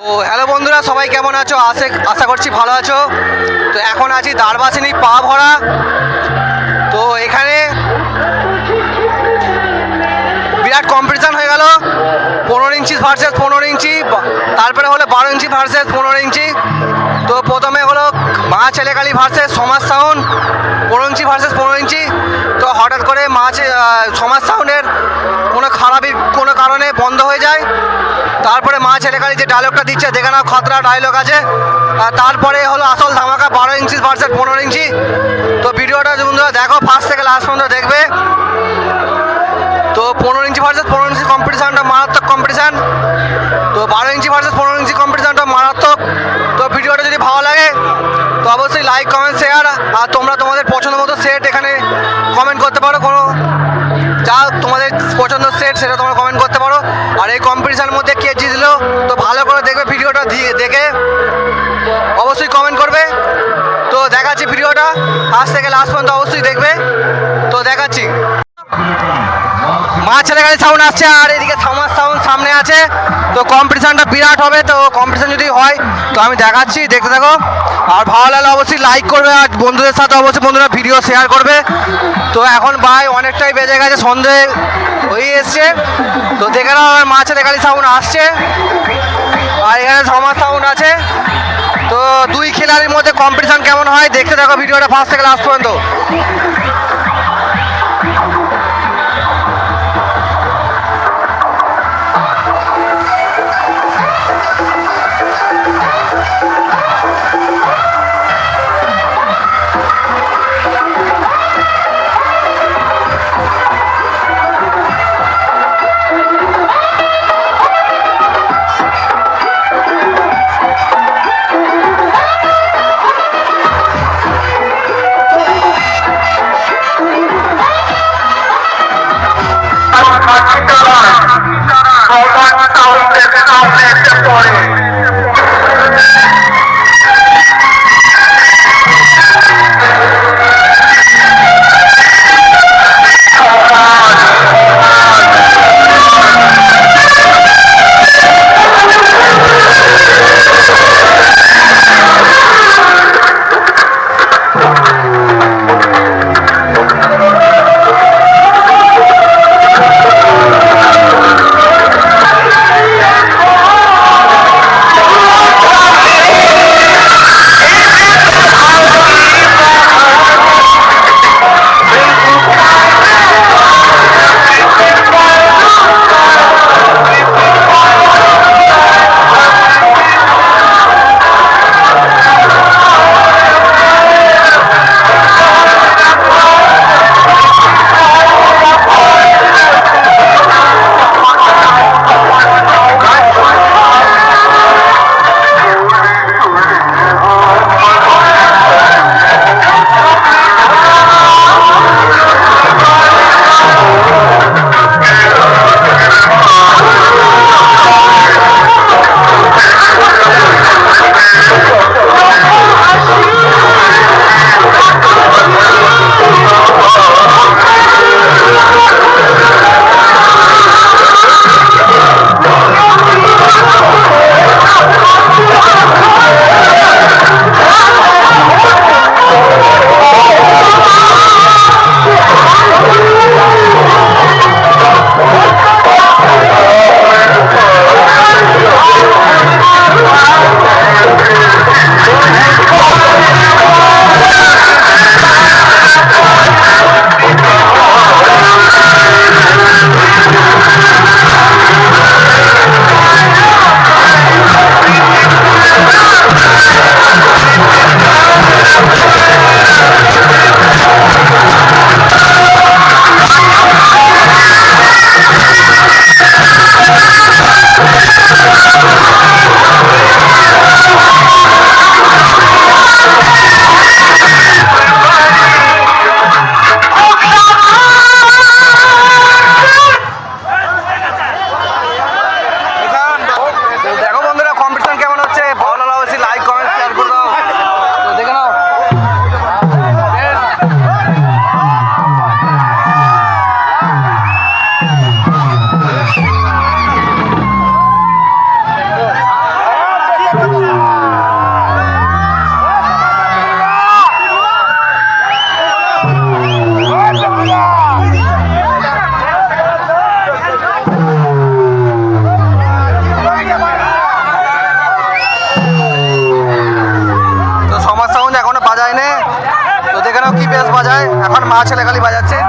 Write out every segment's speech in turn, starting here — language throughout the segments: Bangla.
তো হ্যালো বন্ধুরা, সবাই কেমন আছো? আশে, আশা করছি ভালো আছো। তো এখন আছি দারবাসিনী পা ভরা। তো এখানে বিরাট কম্পিটিশান হয়ে গেল। পনেরো ইঞ্চি ভার্সেস পনেরো ইঞ্চি তারপরে হলো বারো ইঞ্চি ভার্সেস পনেরো ইঞ্চি। তো প্রথমে হলো মা ছেলেকালী ভার্সেস সমাজ সাউন্ড পনেরো ইঞ্চি ভার্সেস পনেরো ইঞ্চি। তো হঠাৎ করে মা সমাজ সাউন্ডের কোনো খারাপই কোনো কারণে বন্ধ হয়ে যায়। তারপরে মা ছেলেকালী যে ডায়লগটা দিচ্ছে, দেখে নাও খতরা ডায়লগ আছে। তারপরে হলো আসল ধামাকা বারো ইঞ্চি ভার্সেস পনেরো ইঞ্চি। তো ভিডিওটা বন্ধুরা দেখো ফার্স্ট থেকে লাস্ট পর্যন্ত দেখবে। তো পনেরো ইঞ্চি ভার্সেস পনেরো ইঞ্চি কম্পিটিশানটা মারাত্মক কম্পিটিশান তো বারো ইঞ্চি ভার্সেস পনেরো ইঞ্চি কম্পিটিশানটা মারাত্মক। তো ভিডিওটা যদি ভালো লাগে, তো অবশ্যই লাইক কমেন্ট শেয়ার আর তোমরা তোমাদের পছন্দ মতো সেট এখানে কমেন্ট করতে পারো। কোনো যা তোমাদের পছন্দ সেট সেটা তোমরা কমেন্ট করতে পারো। আর এই কম্পিটিশানের মধ্যে কে জিতলো, তো ভালো করে দেখবে ভিডিওটা দিয়ে, দেখে অবশ্যই কমেন্ট করবে। তো দেখাচ্ছি ভিডিওটা। আজ থেকে লাস্ট পর্যন্ত অবশ্যই দেখবে। তো দেখাচ্ছি। মা ছেলেখালি সাউন্ড আসছে, আর এদিকে সমাজ সাউন্ড সামনে আছে। তো কম্পিটিশনটা বিরাট হবে, তো কম্পিটিশন যদি হয়, তো আমি দেখাচ্ছি, দেখতে থাকো। আর ভালো লাগলে অবশ্যই লাইক করবে, আর বন্ধুদের সাথে অবশ্যই বন্ধুরা ভিডিও শেয়ার করবে। তো এখন ভাই অনেকটাই বেজে গেছে, সন্ধে হয়ে এসছে। তো দেখে নাও, আমার মা ছেলেখালি সাউন্ড আসছে। আর এখানে সমাজ সাউন্ড আছে। তো দুই খেলার মধ্যে কম্পিটিশন কেমন হয়, দেখতে থাকো ভিডিওটা ফার্স্ট থেকে লাস্ট পর্যন্ত। মা ছেলে খালি বাজাচ্ছে।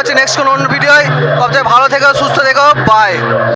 হচ্ছে নেক্সট কোনো অন্য ভিডিওয় সবচেয়ে ভালো থেকো সুস্থ থেকো বাই